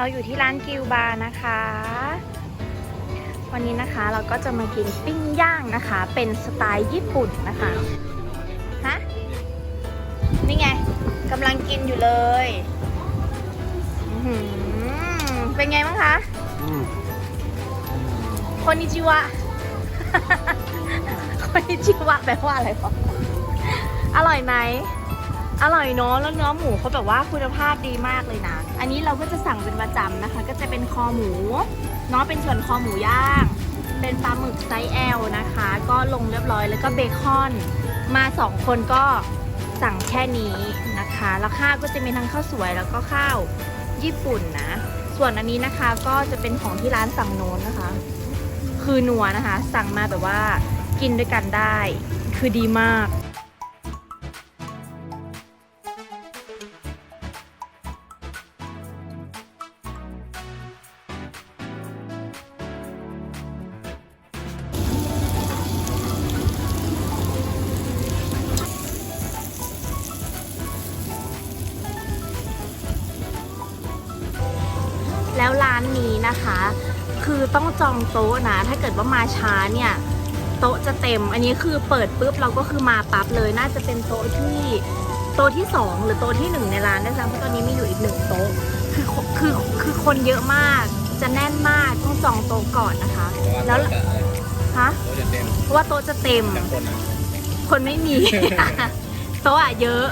เราอยู่ที่ร้านกิวบาร์นะคะ วันนี้นะคะเราก็จะมากินปิ้งย่างนะคะ เป็นสไตล์ญี่ปุ่นนะคะฮะนี่ไงกำลังกินอยู่เลยอื้อหือเป็นไงบ้างคะอืมคอนิจิวะคอนิจิวะแปลว่าอะไรปะอร่อยไหม อร่อยเนาะแล้วเนื้อหมูเขาแบบว่าคุณภาพดีมากเลยนะ อันนี้เราก็จะสั่งเป็นประจำนะคะ ก็จะเป็นคอหมูเนาะเป็นส่วนคอหมูย่าง เป็นปลาหมึกไซส์ L นะคะ ก็ลงเรียบร้อยแล้วก็เบคอน มาสองคนก็สั่งแค่นี้นะคะแล้วข้าวก็จะมีทั้งข้าวสวยแล้วก็ข้าวญี่ปุ่นนะ ส่วนอันนี้นะคะก็จะเป็นของที่ร้านฝั่งโน้นนะคะ คือนัวนะคะ สั่งมาแบบว่ากินด้วยกันได้ คือดีมาก นนี้นะคะ คือต้องจองโต๊ะนะ ถ้าเกิดว่ามาช้าเนี่ยโต๊ะจะเต็ม อันนี้คือเปิดปุ๊บเราก็คือมาปั๊บเลย น่าจะเป็นโต๊ะที่โต๊ะที่สองหรือโต๊ะที่หนึ่งในร้านด้วยซ้ำเพราะตอนนี้มีอยู่อีกหนึ่งโต๊ะ คือคือคือคนเยอะมาก จะแน่นมากต้องจองโต๊ะก่อนนะคะ แล้วฮะโต๊ะจะเต็มเพราะว่าโต๊ะจะเต็มจากคนอะคนไม่มี โต๊ะอะเยอะ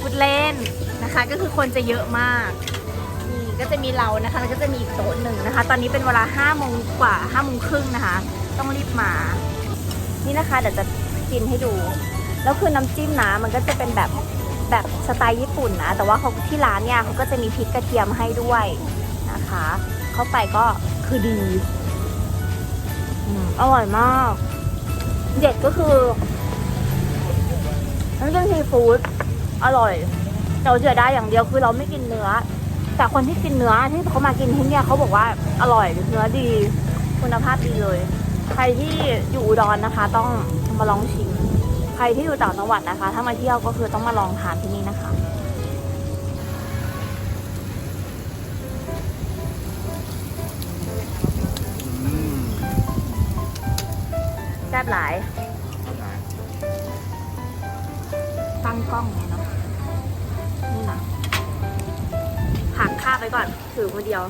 พูดเล่นนะคะ ก็คือคนจะเยอะมากนี่ ก็จะมีเรานะคะแล้วก็จะมีอีกโต๊ะหนึ่งนะคะ ตอนนี้เป็นเวลา5้าโมงกว่า5้าโมงครึ่งนะคะ ต้องรีบมา นี่นะคะเดี๋ยวจะกินให้ดู แล้วคือน้ำจิ้มนะมันก็จะเป็นแบบแบบสไตล์ญี่ปุ่นนะ แต่ว่าเขาที่ร้านเนี่ยเขาก็จะมีพริกกระเทียมให้ด้วยนะคะ เข้าไปก็คือดีอร่อยมาก เด็ดก็คือน้ำจิ้มซีฟู้ดอร่อยเราเสียได้อย่างเดียวคือเราไม่กินเนื้อ แต่คนที่กินเนื้อที่เขามากินที่เนี่ยเขาบอกว่าอร่อยเนื้อดีคุณภาพดีเลย ใครที่อยู่อุดรนะคะ ต้องมาลองชิม ใครที่อยู่ต่างจังหวัดนะคะ ถ้ามาเที่ยวก็คือต้องมาลองทานที่นี่นะคะอืมแซ่บหลายตั้งกล้องไงเนาะ หักค่าไปก่อน ถือมือเดียว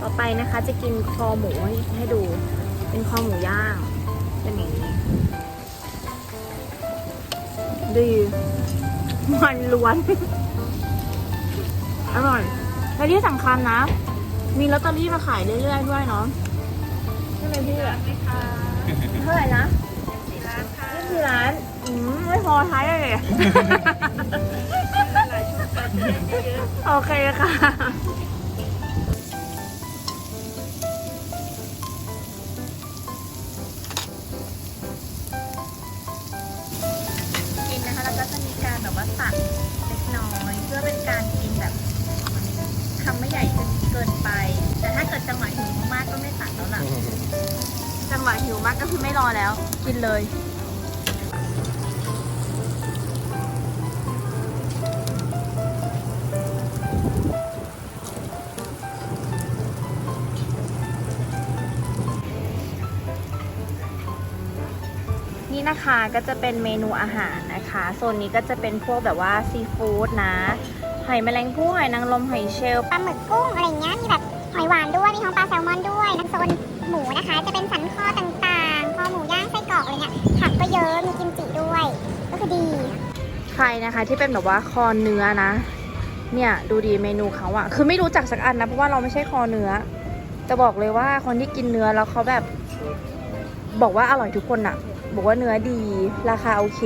ต่อไปนะคะจะกินคอหมูให้ให้ดู เป็นคอหมูย่างเป็นอย่างนี้ดีมันล้วน อร่อยและที่สำคัญนะ มีลอตเตอรี่มาขายเรื่อยๆด้วยเนาะใช่ไหมพี่อะเท่าไหร่นะยี่สิบสี่ล้าน อืมไม่พอท้ายเลย โอเคค่ะ กินนะคะแล้วก็จะมีการแบบว่าตัดเล็กน้อย เพื่อเป็นการกินแบบคำไม่ใหญ่จนเกินไป แต่ถ้าเกิดจังหวะหิวมากๆก็ไม่ตัดแล้วล่ะ จังหวะหิวมากก็คือไม่รอแล้ว กินเลย นี่นะคะก็จะเป็นเมนูอาหารนะคะ โซนนี้ก็จะเป็นพวกแบบว่าซีฟู้ดนะหอยแมลงภู่หอยนางรมหอยเชลล์ปลาหมึกกุ้งอะไรเงี้ยมีแบบหอยหวานด้วยมีท้องปลาแซลมอนด้วยน้ำโซนหมูนะคะ จะเป็นสันคอต่างๆคอหมูย่างไส้กรอกอะไรเงี้ยผักก็เยอะมีกิมจิด้วย ก็คือดี ใครนะคะที่เป็นแบบว่าคอเนื้อนะ เนี่ยดูดีเมนูเขาอะคือไม่รู้จักสักอันนะเพราะว่าเราไม่ใช่คอเนื้อแต่บอกเลยว่าคนที่กินเนื้อแล้วเขาแบบ บอกว่าอร่อยทุกคนอะ บอกว่าเนื้อดี ราคาโอเค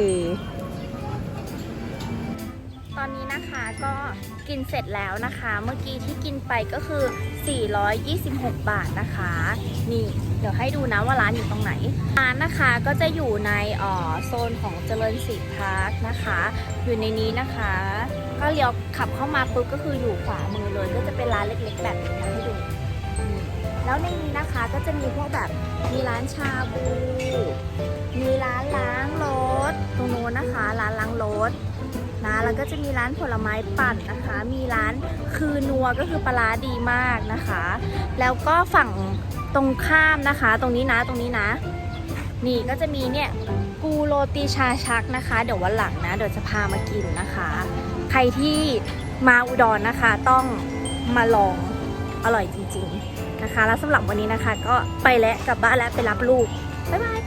ตอนนี้นะคะก็กินเสร็จแล้วนะคะ เมื่อกี้ที่กินไปก็คือ 426 บาทนะคะ นี่เดี๋ยวให้ดูนะว่าร้านอยู่ตรงไหน ร้านนะคะก็จะอยู่ในออโซนของเจริญศรีพาร์คนะคะ อยู่ในนี้นะคะ ก็เลี้ยวขับเข้ามาปุ๊บก็คืออยู่ขวามือเลย ก็จะเป็นร้านเล็กๆแบบนี้ให้ดูแล้วในนี้นะคะก็จะมีพวกแบบมีร้านชาบู ก็จะมีร้านผลไม้ปั่นนะคะ มีร้านคือนัวก็คือปลาร้าดีมากนะคะ แล้วก็ฝั่งตรงข้ามนะคะ ตรงนี้นะตรงนี้นะ นี่ก็จะมีเนี่ยกูโรตีชาชักนะคะ เดี๋ยววันหลังนะ เดี๋ยวจะพามากินนะคะ ใครที่มาอุดรนะคะต้องมาลองอร่อยจริงๆนะคะ แล้วสำหรับวันนี้นะคะ ก็ไปแล้วกลับบ้านแล้วไปรับลูกบ๊ายบาย